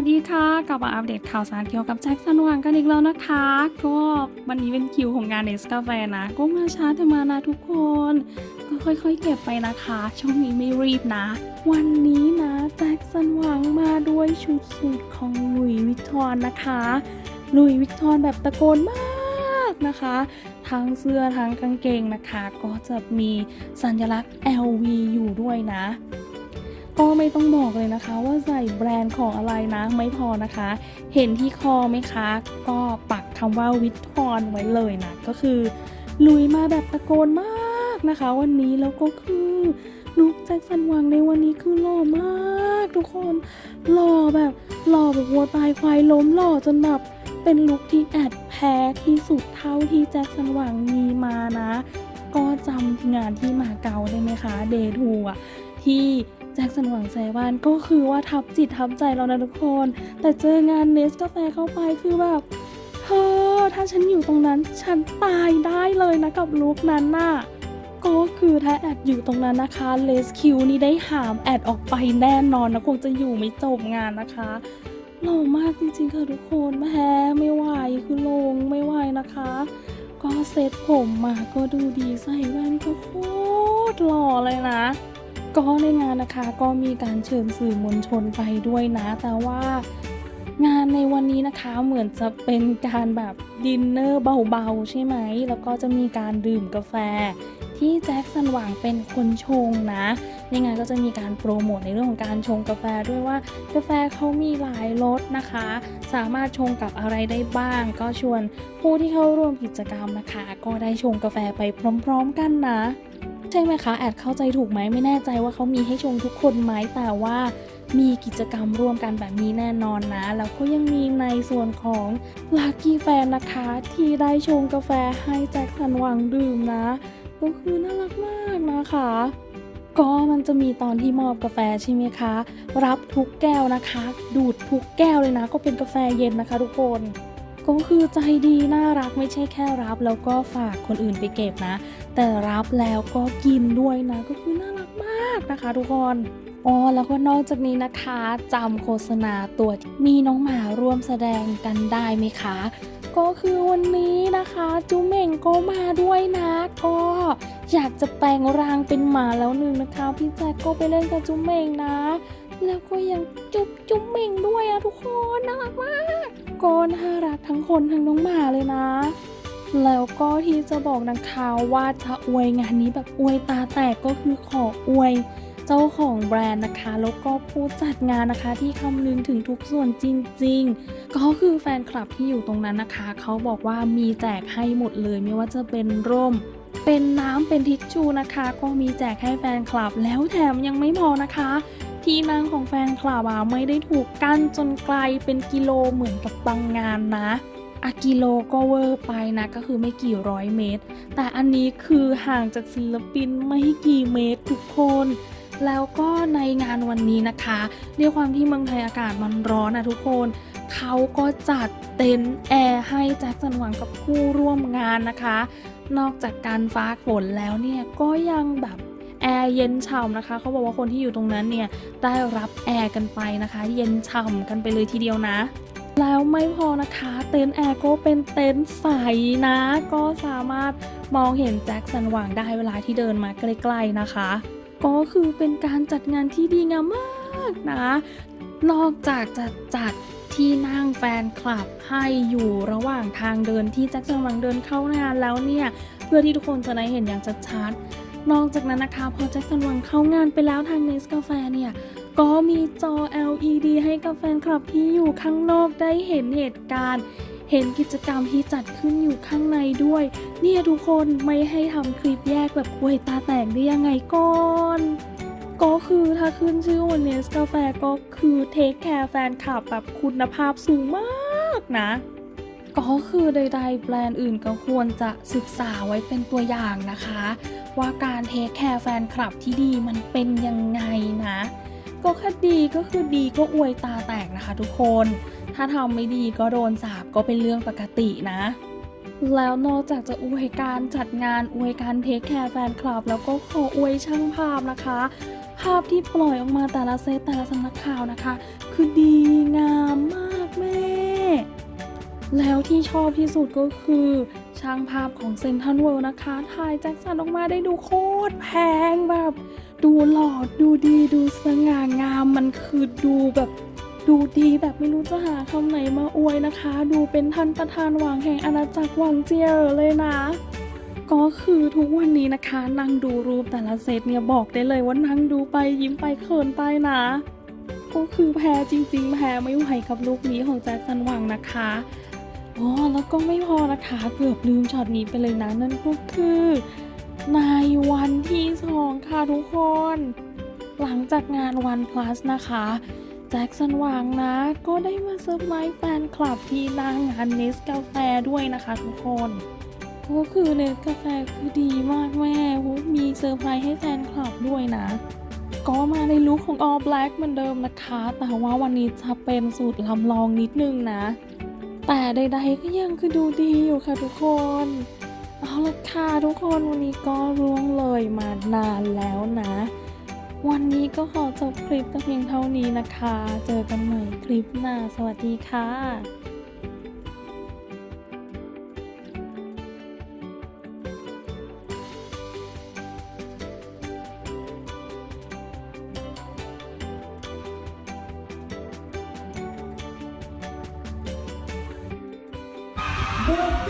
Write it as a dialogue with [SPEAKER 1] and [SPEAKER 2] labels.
[SPEAKER 1] วัสดีค่ะ กลับมาอัปเดตข่าวสารเกี่ยวกับแจ็คสันหวังกันอีกแล้วนะคะ ก็วันนี้เป็นคิวของงานเนสกาแฟนะ ก็มาช้าแต่มานะทุกคน ก็ค่อยๆเก็บไปนะคะ ช่วงนี้ไม่รีบนะ วันนี้นะแจ็คสันหวังมาด้วยชุดสูทของลุยวิกตอร์นะคะลุยวิกตอร์แบบตะโกนมากนะคะทั้งเสื้อทั้งกางเกงนะคะ ก็จะมีสัญลักษณ์ LV อยู่ด้วยนะ ก็ไม่ต้องบอกเลยนะคะ ว่าใส่แบรนด์ของอะไรนะไม่พอนะคะ เห็นที่คอไหมคะ ก็ปักคำว่าวิททอนไว้เลยนะ ก็คือลุยมาแบบตะโกนมากนะคะ วันนี้แล้วก็คือลุคแจ็คสันหวังในวันนี้คือหล่อมากทุกคนหล่อแบบหล่อแบบวัวตายควายล้มหล่อจนแบบเป็นลุคที่แอดแพ้ที่สุดเท่าที่แจ็คสันหวังมีมานะ ก็จำงานที่มาเก๊าได้ไหมคะเดทูอะที่ จ็คสันหวังแซวานก็คือว่าทับจิตทับใจเรานะทุกคน แต่เจองานเนสกาแฟเข้าไปคือแบบเธอถ้าฉันอยู่ตรงนั้น ฉันตายได้เลยนะกับลุคนั้นน่ะก็คือถ้าแอดอยู่ตรงนั้นนะคะเลสคิวนี่ได้หามแอดออกไปแน่นอนนะคงจะอยู่ไม่จบงานนะคะหล่อมากจริงๆค่ะทุกคนแพ้ไม่ไหวคือลงไม่ไหวนะคะ ก็เซ็ตผมมาก็ดูดีใส่แว่นก็โคตรหล่อเลยนะ ก็ในงานนะคะก็มีการเชิญสื่อมวลชนไปด้วยนะ แต่ว่างานในวันนี้นะคะเหมือนจะเป็นการแบบดินเนอร์เบาๆ ใช่ไหม แล้วก็จะมีการดื่มกาแฟ ที่แจ็คสันหวังเป็นคนชงนะ ในงานก็จะมีการโปรโมทในเรื่องของการชงกาแฟด้วยว่ากาแฟเขามีหลายรสนะคะ สามารถชงกับอะไรได้บ้าง ก็ชวนผู้ที่เข้าร่วมกิจกรรมนะคะ ก็ได้ชงกาแฟไปพร้อม ๆ กันนะ ใช่ไหมคะแอดเข้าใจถูกไหมไม่แน่ใจว่าเขามีให้ชงทุกคนไหมแต่ว่ามีกิจกรรมร่วมกันแบบนี้แน่นอนนะ แล้วก็ยังมีในส่วนของ Lucky Fan นะคะ ที่ได้ชงกาแฟให้แจ็คสันหวังดื่มนะก็คือน่ารักมากนะคะ ก็มันจะมีตอนที่มอบกาแฟใช่ไหมคะ รับทุกแก้วนะคะ ดูดทุกแก้วเลยนะ ก็เป็นกาแฟเย็นนะคะทุกคน ก็คือใจดีน่ารักไม่ใช่แค่รับ แล้วก็ฝากคนอื่นไปเก็บนะ แต่รับแล้วก็กินด้วยนะก็คือน่ารักมากนะคะทุกคนอ๋อแล้วก็นอกจากนี้นะคะจำโฆษณาตัวมีน้องหมาร่วมแสดงกันได้ไหมคะ ก็คือวันนี้นะคะ จุเม่งก็มาด้วยนะ ก็อยากจะแปลงร่างเป็นหมาแล้วหนึ่งนะคะ พี่แจ็คก็ไปเล่นกับจุเม่งนะ แล้วก็ยังจุ๊บจุเม่งด้วยอะทุกคนน่ารักมาก ก็น่ารักทั้งคนทั้งน้องหมาเลยนะ แล้วก็ที่จะบอกนะคะว่าจะอวยงานนี้แบบอวยตาแตกก็คือขออวยเจ้าของแบรนด์นะคะ แล้วก็ผู้จัดงานนะคะที่คำนึงถึงทุกส่วนจริง ๆ ก็คือแฟนคลับที่อยู่ตรงนั้นนะคะ เขาบอกว่ามีแจกให้หมดเลย ไม่ว่าจะเป็นร่มเป็นน้ำเป็นทิชชูนะคะ ก็มีแจกให้แฟนคลับ แล้วแถมยังไม่พอนะคะ ที่นั่งของแฟนคลับอะไม่ได้ถูกกั้นจนไกลเป็นกิโลเหมือนกับบางงานนะอะกิโลก็เวอร์ไปนะก็คือไม่กี่ร้อยเมตร แต่อันนี้คือห่างจากศิลปินไม่กี่เมตรทุกคน แล้วก็ในงานวันนี้นะคะด้วยความที่เมืองไทยอากาศมันร้อนนะทุกคน เขาก็จัดเต็นท์แอร์ให้แจ็คสันหวังกับผู้ร่วมงานนะคะ นอกจากการฟ้าฝนแล้วเนี่ยก็ยังแบบ แอร์เย็นฉ่ำนะคะ เขาบอกว่าคนที่อยู่ตรงนั้นเนี่ยได้รับแอร์กันไปนะคะ เย็นฉ่ำกันไปเลยทีเดียวนะ แล้วไม่พอนะคะ เต็นท์แอร์ก็เป็นเต็นท์ใสนะ ก็สามารถมองเห็นแจ็คสันหวังได้เวลาที่เดินมาใกล้ๆนะคะ ก็คือเป็นการจัดงานที่ดีงามมากนะ นอกจากจะจัดที่นั่งแฟนคลับให้อยู่ระหว่างทางเดินที่แจ็คสันหวังเดินเข้างานแล้วเนี่ย เพื่อที่ทุกคนจะได้เห็นอย่างชัดๆ นอกจากนั้นนะคะ พอแจ็คสันหวังเข้างานไปแล้วทางเนสกาแฟเนี่ยก็มีจอ LED ให้กับแฟนคลับที่อยู่ข้างนอกได้เห็นเหตุการณ์ เห็นกิจกรรมที่จัดขึ้นอยู่ข้างในด้วย เนี่ยทุกคนไม่ให้ทำคลิปแยกแบบอวยตาแตกได้ยังไงก่อนก็คือถ้าขึ้นชื่อวันเนสกาแฟก็คือเทคแคร์แฟนคลับแบบคุณภาพสูงมากนะ ก็คือใด ๆ แบรนด์อื่นก็ควรจะศึกษาไว้เป็นตัวอย่างนะคะ ว่าการเทคแคร์แฟนคลับที่ดีมันเป็นยังไงนะ ก็แค่ดีก็คือดีก็อวยตาแตกนะคะทุกคน ถ้าทำไม่ดีก็โดนสาบก็เป็นเรื่องปกตินะแล้วนอกจากจะอวยการจัดงานอวยการเทคแคร์แฟนคลับ แล้วก็ขออวยช่างภาพนะคะ ภาพที่ปล่อยออกมาแต่ละเซตแต่ละสำนักข่าวนะคะคคือดีงามมาก แล้วที่ชอบที่สุดก็คือ ช่างภาพของเซนทันเวิลด์นะคะ ถ่ายแจ็คสันออกมาได้ดูโคตรแพงแบบ ดูหล่อดูดีดูสง่างามมันคือดูแบบดูดีแบบไม่รู้จะหาคำไหนมาอวยนะคะ ดูเป็นท่านประธานหวังแห่งอาณาจักรหวังเจียเลยนะ ก็คือทุกวันนี้นะคะ นั่งดูรูปแต่ละเซตเนี่ยบอกได้เลยว่านั่งดูไปยิ้มไปเขินไปนะ ก็คือแพ้จริง ๆ แพ้ไม่ไหวกับลูกนี้ของแจ็คสันหวังนะคะ อ๋อแล้วก็ไม่พอนะคะเกือบลืมช็อตนี้ไปเลยนะนั่นก็คือ ในวันที่สองค่ะทุกคน หลังจากงานวัน plus นะคะแจ็คสันหวังนะ ก็ได้มาเซอร์ไพรส์แฟนคลับที่หนางานเนสกาแฟด้วยนะคะทุกคนก็คือเนสกาแฟคือดีมากแม่โหมีเซอร์ไพรส์ให้แฟนคลับด้วยนะ ก็มาในลุคของ all black เหมือนเดิมนะคะ แต่ว่าวันนี้จะเป็นสูตรลำลองนิดนึงนะ แต่ใดๆก็ยังคือดูดีอยู่ค่ะทุกคน เอาละค่ะทุกคนวันนี้ก็ร่วงเลยมานานแล้วนะ วันนี้ก็ขอจบคลิปแต่เพียงเท่านี้นะคะ เจอกันใหม่คลิปหน้า สวัสดีค่ะ
[SPEAKER 2] บุก